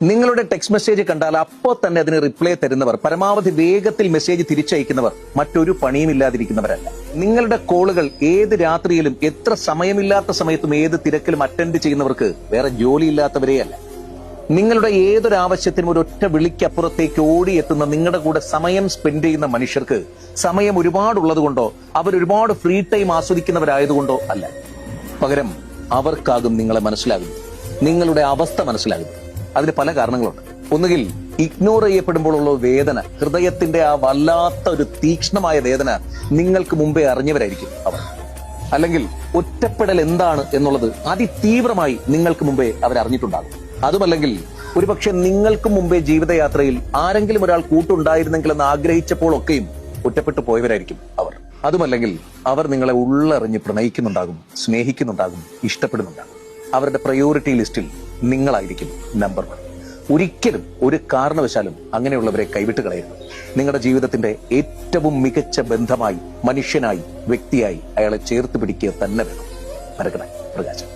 നിങ്ങളുടെ text message കണ്ടാൽ അപ്പോൾ തന്നെ അതിന് റിപ്ലൈ തരുന്നവർ പരമാവധി വേഗത്തിൽ മെസ്സേജ് തിരിച്ചയക്കുന്നവർ മറ്റൊരു പണിയും ഇല്ലാതിരിക്കുന്നവരല്ല. നിങ്ങളുടെ കോളുകൾ ഏത് രാത്രിയിലും എത്ര സമയമില്ലാത്ത സമയത്തും ഏത് തിരക്കിലും അറ്റൻഡ് ചെയ്യുന്നവർക്ക് വേറെ ജോലിയില്ലാത്തവരെയല്ല നിങ്ങളുടെ ഏതൊരു ആവശ്യത്തിനും ഒരു ഒറ്റ വിളിക്കപ്പുറത്തേക്ക് ഓടിയെത്തുന്ന നിങ്ങളുടെ കൂടെ സമയം സ്പെൻഡ് ചെയ്യുന്ന മനുഷ്യർക്ക് സമയം ഒരുപാടുള്ളത് കൊണ്ടോ അവർ ഒരുപാട് ഫ്രീ ടൈം ആസ്വദിക്കുന്നവരായതുകൊണ്ടോ അല്ല. പകരം അവർക്കാകും നിങ്ങളെ മനസ്സിലാകുന്നത്. നിങ്ങളുടെ അവസ്ഥ മനസ്സിലാകുന്നത്. അതിന് പല കാരണങ്ങളുണ്ട്. ഒന്നുകിൽ ഇഗ്നോർ ചെയ്യപ്പെടുമ്പോഴുള്ള വേദന ഹൃദയത്തിന്റെ ആ വല്ലാത്ത ഒരു തീക്ഷ്ണമായ വേദന നിങ്ങൾക്ക് മുമ്പേ അറിഞ്ഞവരായിരിക്കും അവർ. അല്ലെങ്കിൽ ഒറ്റപ്പെടൽ എന്താണ് എന്നുള്ളത് അതിതീവ്രമായി നിങ്ങൾക്ക് മുമ്പേ അവർ അറിഞ്ഞിട്ടുണ്ടാകും അതുമല്ലെങ്കിൽ ഒരുപക്ഷെ നിങ്ങൾക്ക് മുമ്പേ ജീവിതയാത്രയിൽ ആരെങ്കിലും ഒരാൾ കൂട്ടുണ്ടായിരുന്നെങ്കിൽ എന്ന് ആഗ്രഹിച്ചപ്പോഴൊക്കെയും ഒറ്റപ്പെട്ടു പോയവരായിരിക്കും അവർ. അതുമല്ലെങ്കിൽ അവർ നിങ്ങളെ ഉള്ളറിഞ്ഞ് പ്രണയിക്കുന്നുണ്ടാകും സ്നേഹിക്കുന്നുണ്ടാകും ഇഷ്ടപ്പെടുന്നുണ്ടാകും. അവരുടെ പ്രയോറിറ്റി ലിസ്റ്റിൽ നിങ്ങളായിരിക്കും നമ്പർ വൺ ഒരിക്കലും ഒരു കാരണവശാലും അങ്ങനെയുള്ളവരെ കൈവിട്ട് കളയരുത്. നിങ്ങളുടെ ജീവിതത്തിന്റെ ഏറ്റവും മികച്ച ബന്ധമായി മനുഷ്യനായി വ്യക്തിയായി അയാളെ ചേർത്ത് പിടിക്കുക തന്നെ വേണം. പരക്കണേ പ്രകാശം.